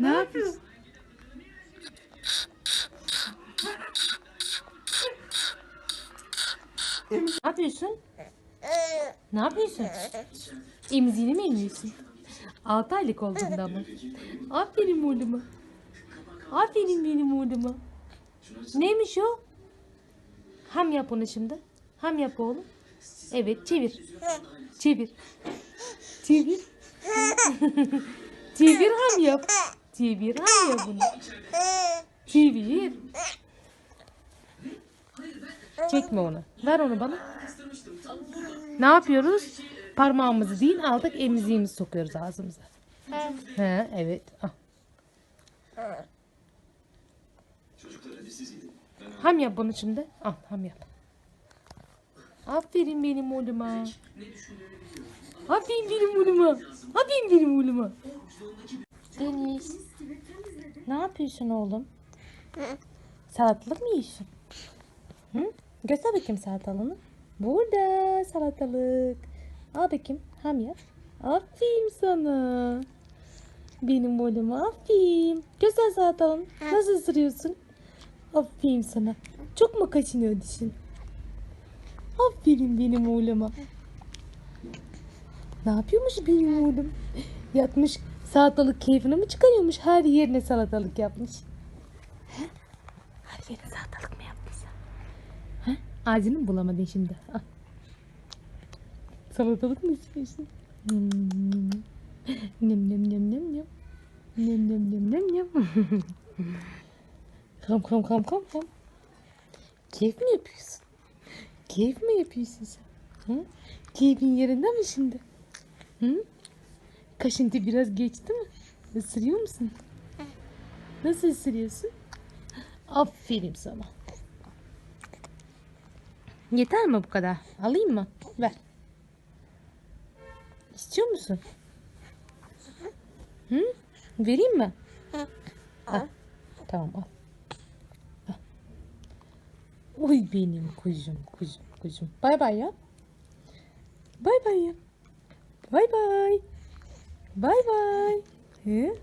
Ne yapıyorsun? Ne yapıyorsun? Ne yapıyorsun? Emziğini mi emiyorsun? 6 aylık olduğunda ama. Aferin oğluma. Aferin benim oğluma. Neymiş o? Ham yap onu şimdi. Ham yap oğlum. Evet çevir. Çevir. Çevir. çevir ham yap. Ham yap bunu. Çevir. Çekme onu. Ver onu bana. Ne yapıyoruz? Parmağımızı değil aldık emziğimizi sokuyoruz ağzımıza. He, evet. Al. Ham yap bunu şimdi. Al ham yap. Aferin benim oğluma. Aferin benim oğluma. Aferin benim oğluma. Deniz. Ne yapıyorsun oğlum? Salatalık mı yiyorsun? Hı? Göster bakayım salatalığını. Burada salatalık. Al bakayım. Ham yap. Aferin sana. Benim oğlum aferin. Göster salatalığını. Nasıl ısırıyorsun? Aferin sana. Çok mu kaşınıyor dişin? Aferin benim oğluma. Ne yapıyormuş benim oğlum? Yatmış salatalık keyfini mi çıkarıyormuş? Her yerine salatalık yapmış. He? Her yerine salatalık mı yapmışsa? He? Mı bulamadın şimdi? Al. Salatalık mı istiyorsun? Nem nem nem nem nem. Nem nem nem nem nem. Kam kam kam kam kam. Keyif mi yapıyorsun? Keyif mi yapıyorsun sen? Hı? Keyfin yerinde mi şimdi? Hı? Kaşıntı biraz geçti mi? Isırıyor musun? Nasıl ısırıyorsun? Aferin sana. Yeter mi bu kadar? Alayım mı? Ver. İstiyor musun? Hı? Vereyim mi? Al. Tamam al. Oy benim kuzum kuzum kuzum. Bay bay ya. Bay bay ya. Bay bay. Bay. Hı?